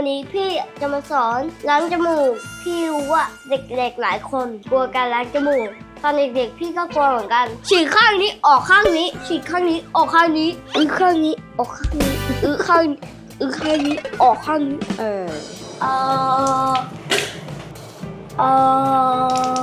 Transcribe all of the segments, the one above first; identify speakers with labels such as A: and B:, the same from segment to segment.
A: วันนี้พี่จะมาสอนล้างจมูก พี่รู้ว่าเด็กๆหลายคนกลัวการล้างจมูก ตอนเด็กๆพี่ก็กลัวเหมือนกัน ฉีดข้างนี้ออกข้างนี้ ฉีดข้างนี้ออกข้างนี้อือข้างนี้ออกข้างนี้อือข้างอือข้างนี้ออกข้างนี้
B: เออ
A: เออเออ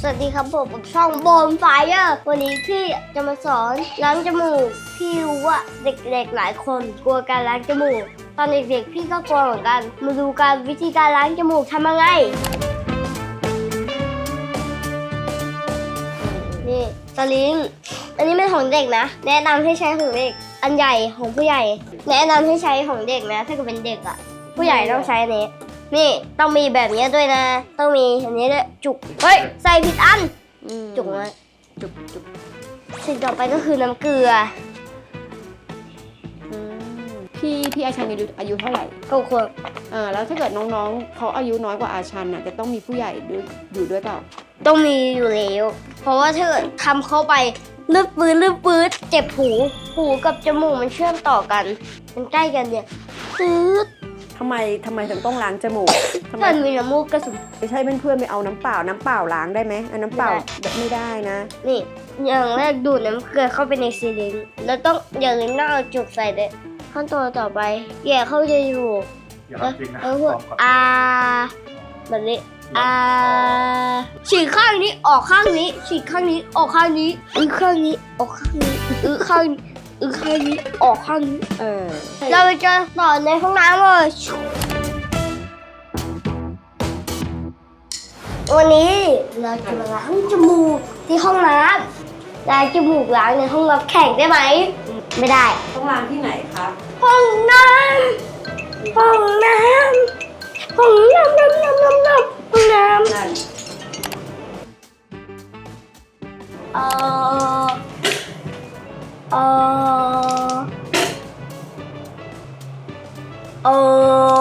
A: สวัสดีครับผมผมช่องโบมไฟเออร์วันนี้พี่จะมาสอนล้างจมูก พี่รู้ว่าเด็กๆหลายคนกลัวการล้างจมูก ตอนเด็กๆพี่ก็กลัวเหมือนกัน มาดูการวิธีการล้างจมูกทำยังไง นี่สลิง อันนี้เป็นของเด็กนะ แนะนำให้ใช้ของเด็ก อันใหญ่ของผู้ใหญ่ แนะนำให้ใช้ของเด็กนะ ถ้าเกิดเป็นเด็กอะผู้ใหญ่ต้องใช้อันนี้ นี่ต้องมีแบบนี้ด้วยนะ ต้องมีอันนี้ด้วยจุก เฮ้ยใส่ผิดอัน จุกนะ
B: จุกจุก
A: สิ่งต่อไปก็คือน้ำเกลือ
B: พี่พี่อาชันอายุอายุเท่าไหร่
A: ก็ควร
B: เออแล้วถ้าเกิดน้องๆเขาอายุน้อยกว่าอาชันน่ะจะต้องมีผู้ใหญ่ด้วยอยู่ด้วยเปล่า
A: ต้องมีอยู่แล้ว เพราะว่าถ้าเกิดทำเข้าไปลึบปื้ดลึบปื้ดเจ็บหู หูกับจมูกมันเชื่อมต่อกัน มันใกล้กันเนี่ยปื๊ด
B: ทำไมทำไมถึงต้องล้างจมูกทำไม
A: มันมีน้ำมูกกระสุน
B: ไม่ใช่เพื่อนๆไปเอาน้ำเปล่าน้ำเปล่าล้างได้ไหมเอาน้ำเปล่า
A: ไม่ได้
B: แบบไม่ได้นะ
A: นี่อย่างแรกดูดน้ำเกลือเข้าไปในซีลิงแล้วต้องอย่าลืมต้องเอาจุกใส่ด้วย ขั้นตอนต่อไปแย่เข้าจะอยู่
C: อย่า
A: แล้ว
C: จริงนะ
A: แล้วพวก
C: ซ้อมก่อน
A: อาแบบนี้อาฉีดข้างนี้ออกข้างนี้ฉีดข้างนี้ออกข้างนี้อื้อข้างนี้ออกข้างนี้อื้อข้างอื้อข้างนี้ออกข้างนี้
B: เออ
A: เราไปเจอต่อในห้องน้ำเลยวันนี้เราจะมาล้างจมูกที่ห้องน้ำ ล้างจมูกล้างในห้องรับแขกได้ไหม ไม่ได้
B: ต้องล้างที่ไหนครับ
A: ห้องน้ำห้องน้ำห้องน้ำน้ำน้ำน้ำน้ำห้องน้ำ
B: นั่น
A: เออเออเอ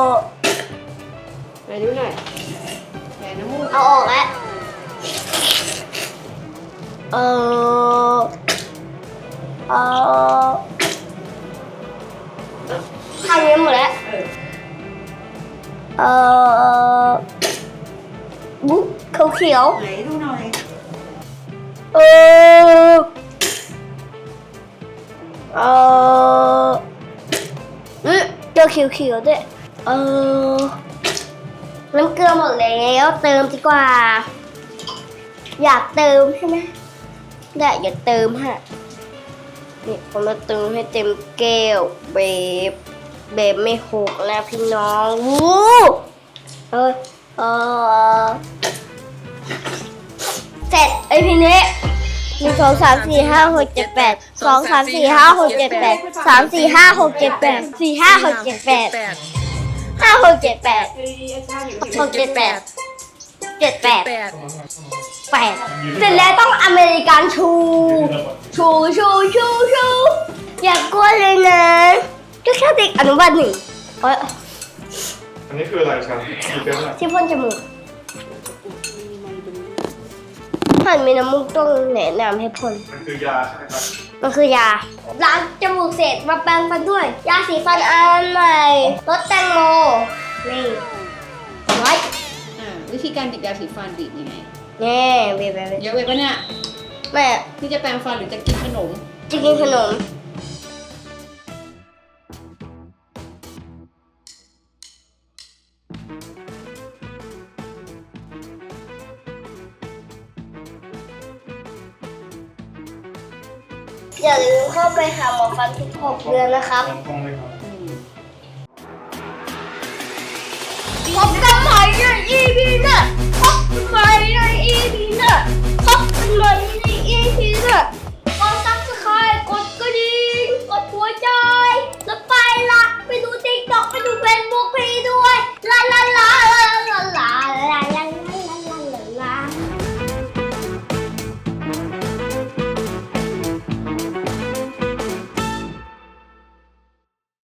A: อ
B: ไหนดูหน่อยไหนน้ำมูก
A: เอาออกแล้วเออ เออข้างนี้หมดแล้ว
B: เออ
A: เออบุ๊กเขียวๆ
B: ไหนดูหน่อย
A: เออเออเอ้ยเจอเขียวๆด้วยเออน้ำเกลือหมดแล้วเติมดีกว่า อยากเติมใช่ไหมได้อยากเติมฮะ นี่ผมจะเติมให้เต็มแก้วเบบเบบไม่หกแล้วพี่น้องวู้เออเออเสร็จไอพี่เนี้หนึ่งสองสามสี่ห้าหกเจ็ดแปดสองสามสี่ห้าหกเจ็ดแปดสามสี่ห้าหกเจ็ดแปดสี่ห้าหกเจ็ดแปดห้าหกเจ็ดแปดหกเจ็ดแปดเจ็ดแปด
C: แปด
A: แปดเสร็จแล้วต้องอเมริกันชู ชูชูชู อย่ากลัวเลยนะก็แค่เด็กอนุบาลหนึ่งเอ้ย
C: อันนี้คืออะไรครับมีเป็นอะไร
A: ที่พ่นจมูกถ้ามีน้ำมูกต้องแนะนำให้พ่น
C: มันคือยาใช่ไหมครับ
A: มันคือยาล้างจมูกเสร็จมาแปรงฟันด้วย ยาสีฟันอันใหม่รสแตงโมนี่ไว้
B: อ่าวิธีการบีบยาสีฟันบีบยังไง
A: แน่เบเบเบ
B: เยอะไปปะเนี่ย
A: แม่
B: นี่จะแปรงฟันหรือจะกินขนม
A: จะกินขนม อย่าลืมเข้าไปหาหมอฟันทุกหกเดือนนะครับ